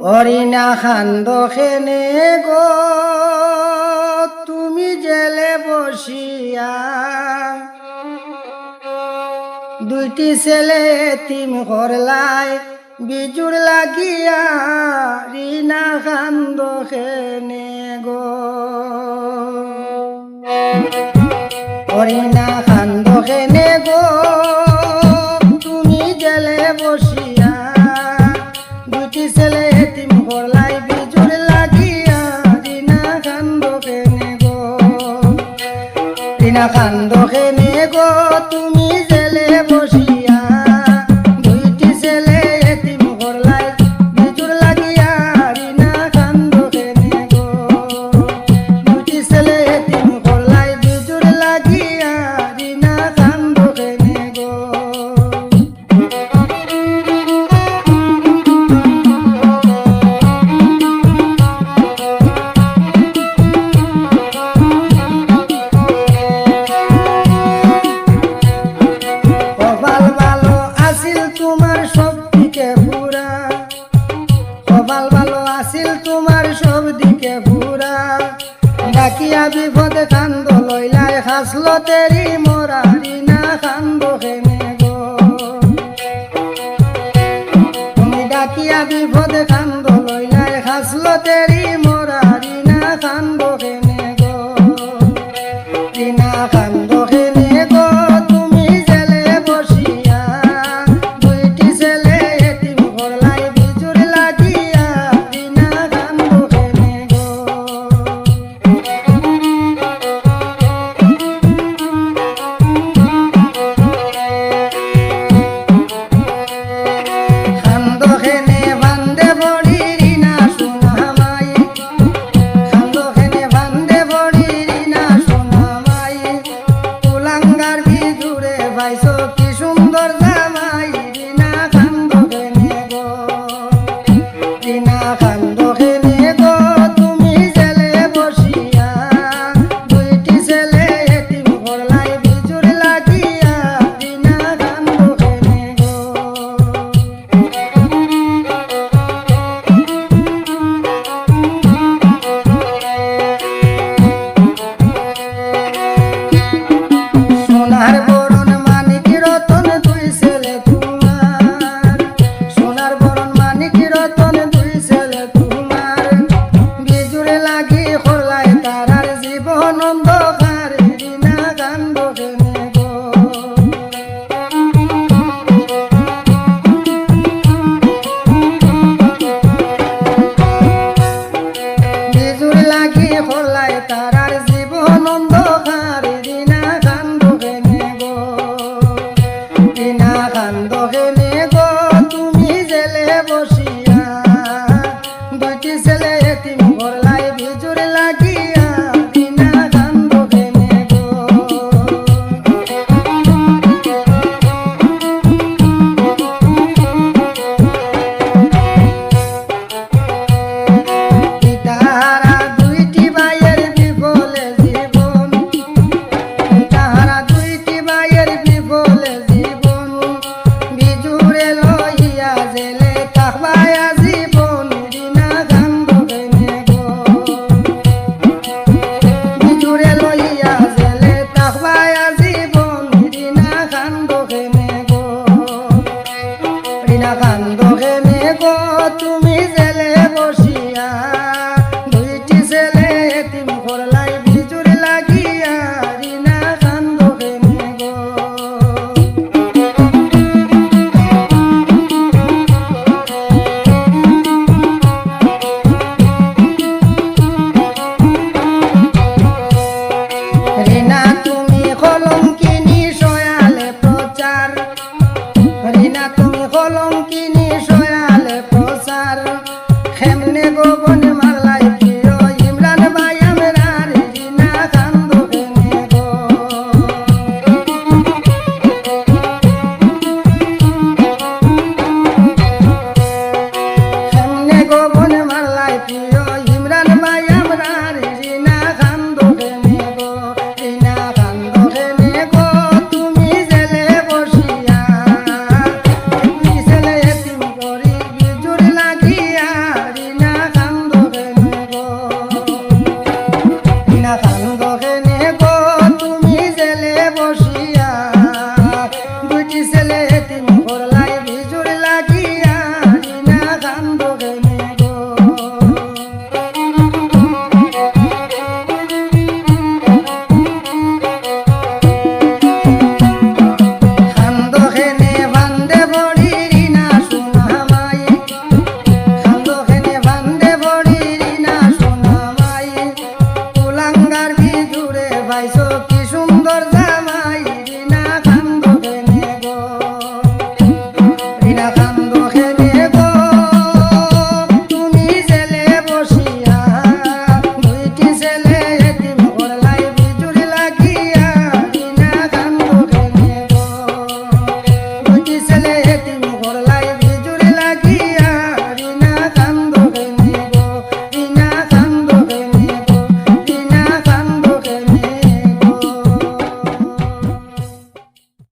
অরিনা খান্দ খেনে গো, তুমি জেলে বসিয়া। দুইটি ছেলে তিম করলায় বিজুর লাগিয়া, রিনা খান্দ খেনে গো। অরিনা খান্দ খেনে গো না কান্দ কেনে গো তুমি যে বিপদ কান্দ লইলাই হাসল তেরি মরারি না কান্দ হেনে গো তুমি ডাকিয়া বিপদ কান্দ লইলাই হাসল তেরি ना গঙ্গার ভিজুরে ভাই সখী